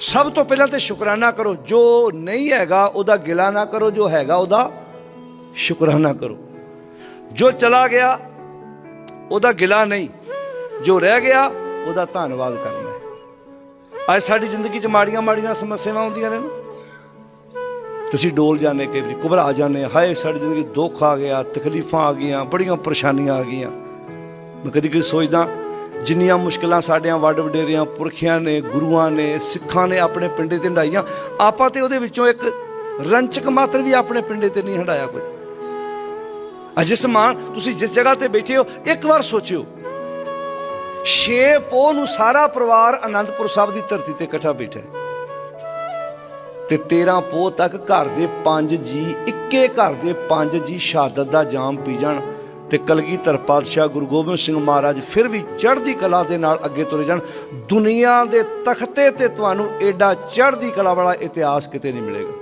ਸਭ ਤੋਂ ਪਹਿਲਾਂ ਤੇ ਸ਼ੁਕਰਾਨਾ ਕਰੋ, ਜੋ ਨਹੀਂ ਹੈਗਾ, ਉਹਦਾ ਗਿਲਾ ਨਾ ਕਰੋ, ਜੋ ਹੈਗਾ, ਉਹਦਾ ਸ਼ੁਕਰਾਨਾ ਕਰੋ। ਜੋ ਚਲਾ ਗਿਆ, ਉਹਦਾ ਗਿਲਾ ਨਹੀਂ। ਜੋ ਰਹਿ ਗਿਆ, ਉਹਦਾ ਧੰਨਵਾਦ ਕਰਨਾ ਹੈ। ਅੱਜ ਸਾਡੀ ਜ਼ਿੰਦਗੀ 'ਚ ਮਾੜੀਆਂ ਮਾੜੀਆਂ ਸਮੱਸਿਆਵਾਂ ਆਉਂਦੀਆਂ ਨੇ ਨਾ। ਤੁਸੀਂ ਡੋਲ ਜਾਂਦੇ ਕਈ ਵਾਰੀ, ਘਬਰਾ ਜਾਂਦੇ ਹਾਏ, ਸਾਡੀ ਜ਼ਿੰਦਗੀ 'ਚ ਦੁੱਖ ਆ ਗਿਆ, ਤਕਲੀਫਾਂ ਆ ਗਈਆਂ, ਬੜੀਆਂ ਪਰੇਸ਼ਾਨੀਆਂ ਆ ਗਈਆਂ। ਮੈਂ ਕਦੀ ਕਦੀ ਸੋਚਦਾ ਜਿੰਨੀਆਂ ਮੁਸ਼ਕਲਾਂ ਸਾਡਿਆਂ ਵੱਡ ਵਡੇਰਿਆਂ, ਪੁਰਖਿਆਂ ਨੇ, ਗੁਰੂਆਂ ਨੇ, ਸਿੱਖਾਂ ਨੇ ਆਪਣੇ ਪਿੰਡੇ ਤੇ ਹੰਡਾਈਆਂ, ਆਪਾਂ ਤੇ ਉਹਦੇ ਵਿੱਚੋਂ ਇੱਕ ਰੰਚਕ ਮਾਤਰ ਵੀ ਆਪਣੇ ਪਿੰਡੇ ਤੇ ਨਹੀਂ ਹੰਡਾਇਆ ਕੋਈ। ਅਜੇ ਸਮਾਨ ਤੁਸੀਂ ਜਿਸ ਜਗ੍ਹਾ ਤੇ ਬੈਠੇ ਹੋ, ਇੱਕ ਵਾਰ ਸੋਚਿਓ। ਛੇ ਪੋਹ ਨੂੰ ਸਾਰਾ ਪਰਿਵਾਰ ਅਨੰਦਪੁਰ ਸਾਹਿਬ ਦੀ ਧਰਤੀ ਤੇ ਇਕੱਠਾ ਬੈਠਾ ਹੈ। ਤੇ 13 ਪੋਹ ਤੱਕ ਘਰ ਦੇ ਪੰਜ ਜੀ, ਇੱਕੇ ਘਰ ਦੇ ਪੰਜ ਜੀ ਸ਼ਹਾਦਤ ਦਾ ਜਾਮ ਪੀ ਜਾਣ। ਤੇ ਕਲਗੀਧਰ ਪਾਤਸ਼ਾਹ ਗੁਰੂ ਗੋਬਿੰਦ ਸਿੰਘ ਮਹਾਰਾਜ ਫਿਰ ਵੀ ਚੜ੍ਹਦੀ ਕਲਾ ਦੇ ਨਾਲ ਅੱਗੇ ਤੁਰੇ ਜਾਣ। ਦੁਨੀਆ ਦੇ ਤਖਤੇ ਤੇ ਤੁਹਾਨੂੰ ਐਡਾ ਚੜ੍ਹਦੀ ਕਲਾ ਵਾਲਾ ਇਤਿਹਾਸ ਕਿਤੇ ਨਹੀਂ ਮਿਲੇਗਾ।